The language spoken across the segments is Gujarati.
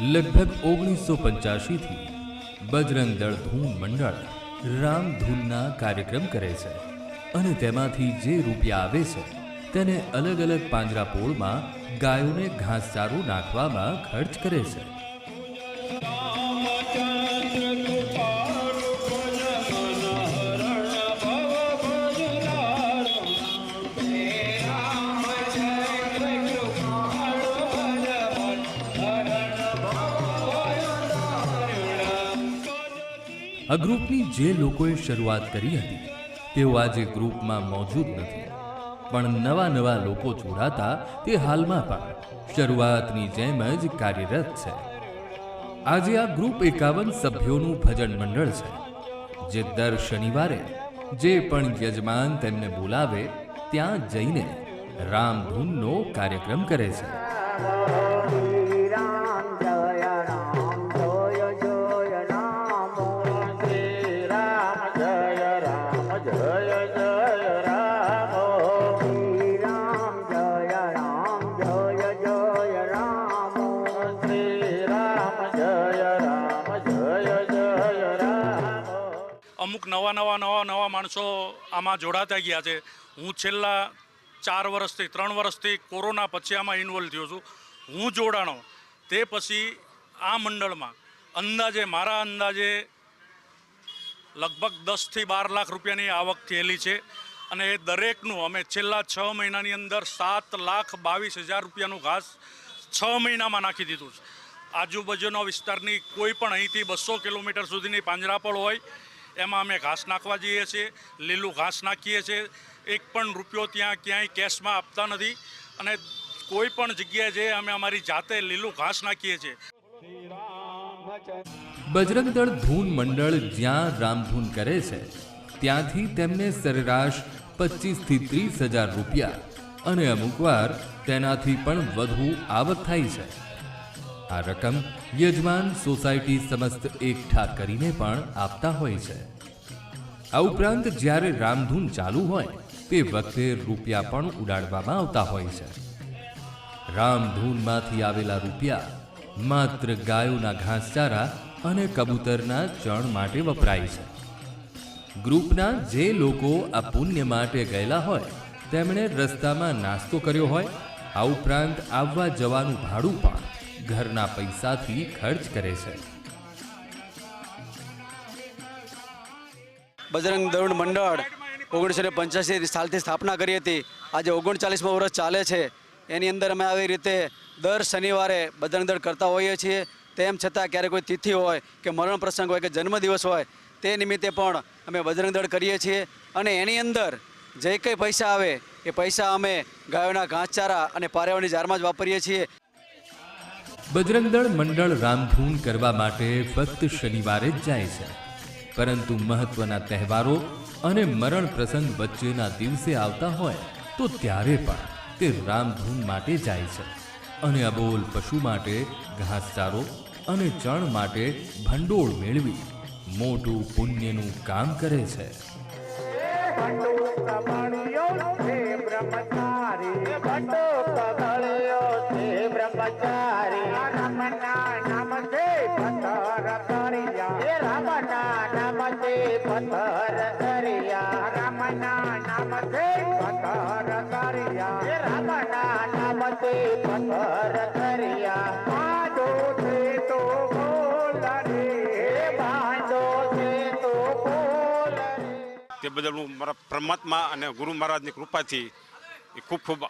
લગભગ ઓગણીસો પંચ્યાસીથી બજરંગ દળ ધૂન મંડળ રામધૂનના કાર્યક્રમ કરે છે અને તેમાંથી જે રૂપિયા આવે છે તેને અલગ અલગ પાંજરાપોળમાં ગાયોને ઘાસચારો નાખવામાં ખર્ચ કરે છે. આ ગ્રુપની જે લોકોએ શરૂઆત કરી હતી, તેઓ આજે ગ્રુપમાં મોજૂદ નથી. પણ નવા નવા લોકો જોડાતા તે હાલમાં પણ શરૂઆતની જેમ જ કાર્યરત છે. આજે આ ગ્રુપ એકાવન સભ્યોનું ભજન મંડળ છે, જે દર શનિવારે જે પણ યજમાન તેમને બોલાવે, ત્યાં જઈને રામધૂનનો કાર્યક્રમ કરે છે. નવા નવા નવા નવા માણસો આમાં જોડાતા ગયા છે. હું છેલ્લા ચાર વર્ષથી, ત્રણ વર્ષથી કોરોના પછી આમાં ઇન્વોલ્વ થયો છું. હું જોડાણો. તે પછી આ મંડળમાં અંદાજે, મારા અંદાજે લગભગ દસથી બાર લાખ રૂપિયાની આવક થયેલી છે અને એ દરેકનું અમે છેલ્લા છ મહિનાની અંદર સાત લાખ બાવીસ હજાર રૂપિયાનું ઘાસ છ મહિનામાં નાખી દીધું છે. આજુબાજુના વિસ્તારની કોઈ પણ અહીંથી બસો કિલોમીટર સુધીની પાંજરાપોળ હોય એમાં અમે ઘાસ નાખવા જઈએ છીએ, લીલું ઘાસ નાખીએ છીએ. એક પણ રૂપિયો ત્યાં ક્યાંય કેશમાં આપતા નથી અને કોઈ પણ જગ્યાએ જે અમે અમારી જાતે લીલું ઘાસ નાખીએ છીએ. બજરંગ દળ ધૂન મંડળ જ્યાં રામધૂન કરે છે, ત્યાંથી તેમને સરેરાશ પચીસથી ત્રીસ હજાર રૂપિયા અને અમુકવાર તેનાથી પણ વધુ આવક થાય છે. આ રકમ યજમાન સોસાયટી સમસ્ત એકઠા કરીને પણ આપતા હોય છે. આ ઉપરાંત જ્યારે રામધૂન ચાલુ હોય, તે વખતે રૂપિયા પણ ઉડાડવામાં આવતા હોય છે. રામધૂનમાંથી આવેલા રૂપિયા માત્ર ગાયોના ઘાસચારા અને કબૂતરના ચણ માટે વપરાય છે. ગ્રુપના જે લોકો આ પુણ્ય માટે ગયેલા હોય, તેમણે રસ્તામાં નાસ્તો કર્યો હોય, આ ઉપરાંત આવવા જવાનું ભાડું પણ ઘરના પૈસાથી ખર્ચ કરે છે. બજરંગ દળ મંડળ ઓગણીસો ને પંચ્યાસી સાલથી સ્થાપના કરી હતી. આજે ઓગણચાલીસમાં વર્ષ ચાલે છે. એની અંદર અમે આવી રીતે દર શનિવારે બજરંગ દળ કરતા હોઈએ છીએ. તેમ છતાં ક્યારેક કોઈ તિથિ હોય કે મરણ પ્રસંગ હોય કે જન્મદિવસ હોય, તે નિમિત્તે પણ અમે બજરંગ દળ કરીએ છીએ. અને એની અંદર જે કંઈ પૈસા આવે, એ પૈસા અમે ગાયોના ઘાસચારા અને પારેવાની જારમાં જ વાપરીએ છીએ. બજરંગ દળ મંડળ રામધૂન કરવા માટે ફક્ત શનિવારે જ જાય છે. પરંતુ મહત્વના તહેવારો અને મરણ પ્રસંગ વચ્ચેના દિવસે આવતા હોય, તો ત્યારે પણ તે રામધૂન માટે જાય છે. અને અબોલ પશુ માટે ઘાસચારો અને ચણ માટે ભંડોળ મેળવી મોટું પુણ્યનું કામ કરે છે. ભંડોળ કમળિયો છે બ્રહ્મચારી. ભંડો કમળિયો તો બદલ હું મારા પરમાત્મા અને ગુરુ મહારાજની કૃપાથી ખૂબ ખૂબ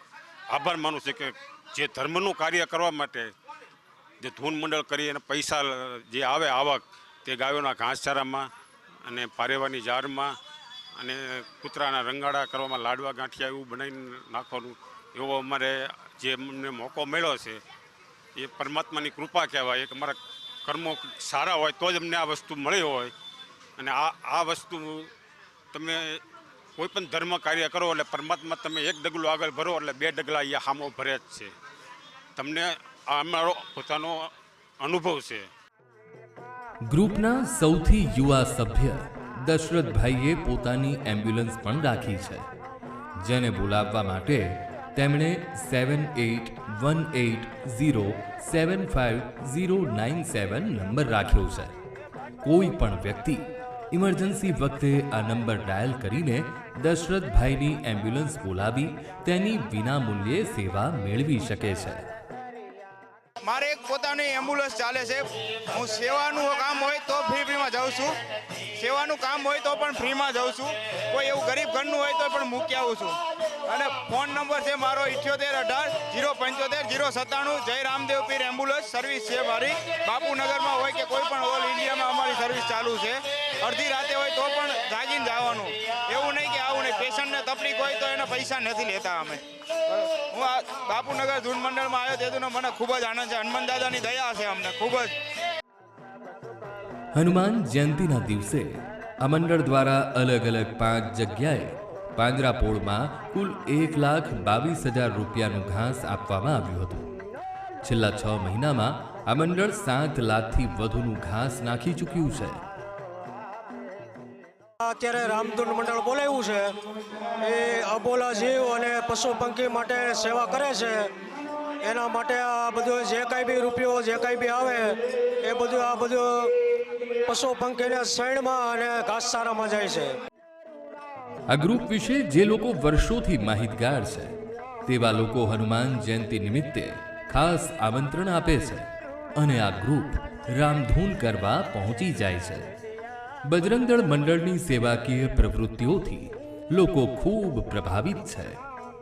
આભાર માનું છું કે જે ધર્મનું કાર્ય કરવા માટે જે ધૂન મંડળ કરી અને પૈસા જે આવે આવક, તે ગાયોના ઘાસચારામાં અને પારેવાની ઝાડમાં અને કૂતરાના રંગાડા કરવામાં લાડવા ગાંઠિયા એવું બનાવીને નાખવાનું, એવો અમારે જે અમને મોકો મળ્યો છે, એ પરમાત્માની કૃપા કહેવાય. કે અમારા કર્મો સારા હોય તો જ અમને આ વસ્તુ મળી હોય. અને આ આ વસ્તુ તમે કોઈ પણ ધર્મ કાર્ય કરો એટલે પરમાત્મા તમે એક ડગલું આગળ ભરો એટલે બે ડગલા અહીંયા હામો ભરે જ છે. તમને આ પોતાનો અનુભવ છે. ગ્રુપના સૌથી યુવા સભ્ય દશરથભાઈએ પોતાની એમ્બ્યુલન્સ પણ રાખી છે, જેને બોલાવવા માટે તેમણે seven eight one eight zero seven five zero nine seven number રાખ્યો છે. કોઈ પણ વ્યક્તિ ઇમરજન્સી વખતે આ નંબર ડાયલ કરીને દશરથભાઈની એમ્બ્યુલન્સ બોલાવી તેની વિનામૂલ્યે સેવા મેળવી શકે છે. મારે એક પોતાની એમ્બ્યુલન્સ ચાલે છે. હું સેવાનું કામ હોય તો ફ્રી ફ્રીમાં જાઉં છું. સેવાનું કામ હોય તો પણ ફ્રીમાં જાઉં છું. કોઈ એવું ગરીબ ઘરનું હોય તો પણ મૂકી આવું છું. અને ફોન નંબર છે મારો ઇઠ્યોતેર અઢાર જીરો પંચોતેર જીરો સત્તાણું. જય રામદેવ પીર એમ્બ્યુલન્સ સર્વિસ છે મારી. બાપુનગરમાં હોય કે કોઈ પણ ઓલ ઇન્ડિયામાં અમારી સર્વિસ ચાલુ છે. અડધી રાતે હોય તો પણ જાગીને જવાનું. એવું નહીં કે નહીં પેશન્ટને તકલીફ હોય તો એના પૈસા નથી લેતા અમે. હું આ બાપુનગર ધૂન મંડળમાં આવ્યો તેનો મને ખૂબ જ આનંદ છે. હનુમાન દાદાની દયા છે અમને ખૂબ જ. હનુમાન જયંતિના દિવસે આ દ્વારા અલગ અલગ પાંચ જગ્યાએ પાંજરાપોળમાં કુલ એક લાખ બાવીસ હજાર રૂપિયાનું ઘાસ આપવામાં આવ્યું હતું. છેલ્લા છ મહિનામાં આ મંડળ સાત લાખથી વધુનું ઘાસ નાખી ચૂક્યું છે. અત્યારે રામધૂન મંડળ બોલાવ્યું છે. એ અબોલા જીવ અને પશુ માટે સેવા કરે છે. એના માટે આ બધું જે કાંઈ બી રૂપિયો જે કાંઈ બી આવે, એ બધું આ બધું પશુ શેણમાં અને ઘાસચારામાં જાય છે. આ ગ્રુપ વિશે જે લોકો વર્ષોથી માહિતગાર છે, તેવા લોકો હનુમાન જયંતિ નિમિત્તે ખાસ આમંત્રણ આપે છે અને આ ગ્રુપ રામધૂન કરવા પહોંચી જાય છે. બજરંગદળ મંડળની સેવાકીય પ્રવૃત્તિઓથી લોકો ખૂબ પ્રભાવિત છે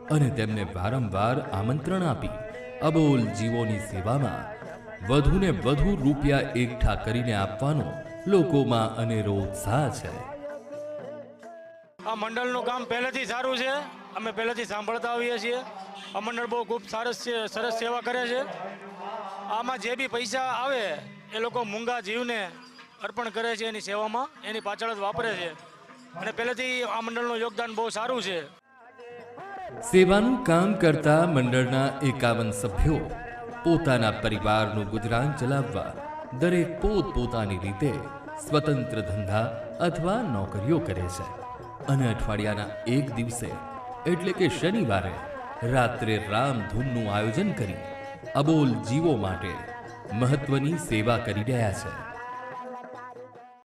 અને તેમને વારંવાર આમંત્રણ આપી અબોલ જીવોની સેવામાં વધુને વધુ રૂપિયા એકઠા કરીને આપવાનો લોકોમાં અનેરો ઉત્સાહ છે. આ મંડળનું કામ પહેલેથી સારું છે. અમે પહેલેથી સાંભળતા આવીએ છીએ. આ મંડળ બહુ ખૂબ સરસ છે, સરસ સેવા કરે છે. આમાં જે બી પૈસા આવે, એ લોકો મૂંગા જીવને અર્પણ કરે છે એની સેવામાં, એની પાછળ જ વાપરે છે. અને પહેલેથી આ મંડળનું યોગદાન બહુ સારું છે. સેવાનું કામ કરતા મંડળના એકાવન સભ્યો પોતાના પરિવારનું ગુજરાન ચલાવવા, દરેક પોત પોતાની રીતે સ્વતંત્ર ધંધા અથવા નોકરીઓ કરે છે. અને અઠવાડિયાના એક દિવસે, એટલે કે શનિવારે, રાત્રે રામધૂનનું આયોજન કરી અબોલ જીવો માટે મહત્વની સેવા કરી રહ્યા છે.